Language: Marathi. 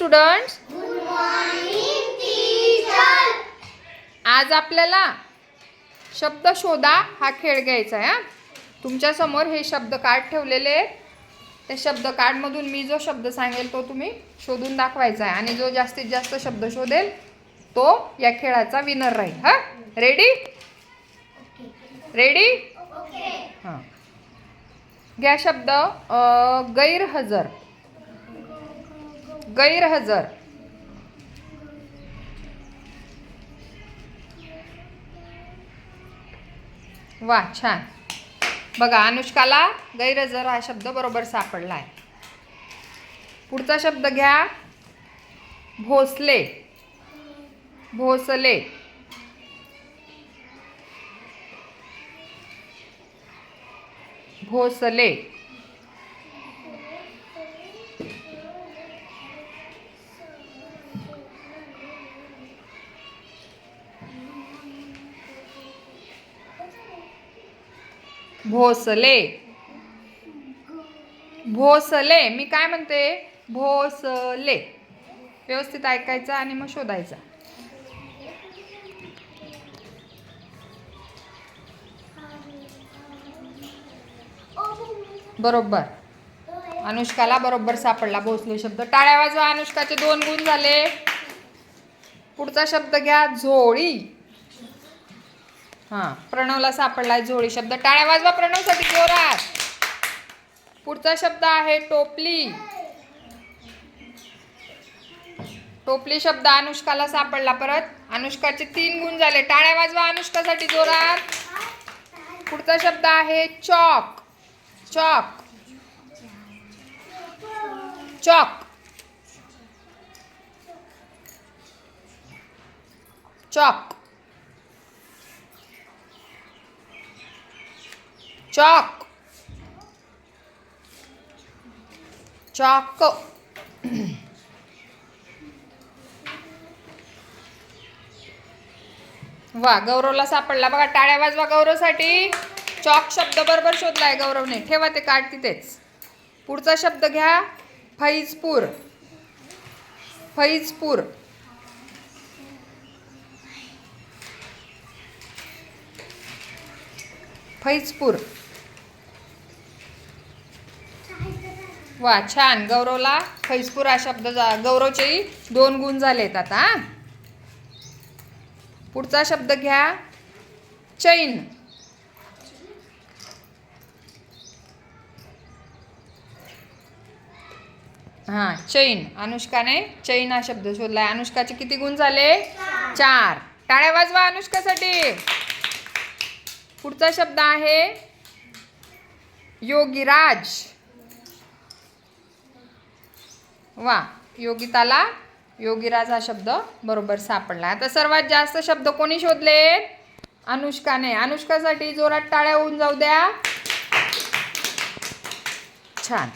स्टुडंट्स आज आपल्याला शब्द शोधा हा खेळ घ्यायचा आहे हा? तुमच्यासमोर हे शब्द कार्ड ठेवलेले आहेत. त्या शब्द कार्डमधून मी जो शब्द सांगेल तो तुम्ही शोधून दाखवायचा आहे. आणि जो जास्तीत जास्त शब्द शोधेल तो या खेळाचा विनर राहील हा? रेडी रेडी हां. घ्या शब्द गैरहजर. गैरहजर. वा छान. बघा अनुष्काला गैरहजर हा शब्द बरोबर सापडला आहे पुढचा शब्द घ्या. भोसले. भोसले. भोसले. भोसले. भोसले. मी काय म्हणते? भोसले. व्यवस्थित ऐकायचा आणि मग शोधायचा. बरोबर. अनुष्काला बरोबर सापडला भोसले शब्द. टाळ्या वाजवा अनुष्काचे दोन गुण झाले. पुढचा शब्द घ्या झोळी. हां. प्रणवला सापडलाय झोळी शब्द. टाळ्या वाजवा प्रणवसाठी जोरात. पुढचा शब्द आहे टोपली. टोपली शब्द अनुष्काला सापडला परत. अनुष्काचे तीन गुण झाले. टाळ्या वाजवा अनुष्कासाठी जोरात. पुढचा शब्द आहे chalk. Chalk. Chalk. Chalk. Chalk chalk वा गौरवला सापडला. बघा टाळ्या वाजवा गौरवसाठी. चॉक शब्द बरोबर शोधलाय गौरवने. ठेवा ते काढ तिथेच. पुढचा शब्द घ्या. फैजपूर. फैजपूर. फैजपूर. वा छान. गौरवला खैसपूर हा शब्द जा- गौरवचेही दोन गुण झालेत आता पुढचा शब्द घ्या. चैन. हां चैन. अनुष्काने चैन हा शब्द शोधलाय. अनुष्काचे किती गुण झाले? चार. टाळ्या वाजवा अनुष्कासाठी. पुढचा शब्द आहे योगीराज. वा योगिताला योगीराज हा शब्द बरोबर सापडला. आता सर्वात जास्त शब्द कोणी शोधले? अनुष्काने. अनुष्कासाठी जोरात टाळ्या होऊन जाऊ द्या. छान.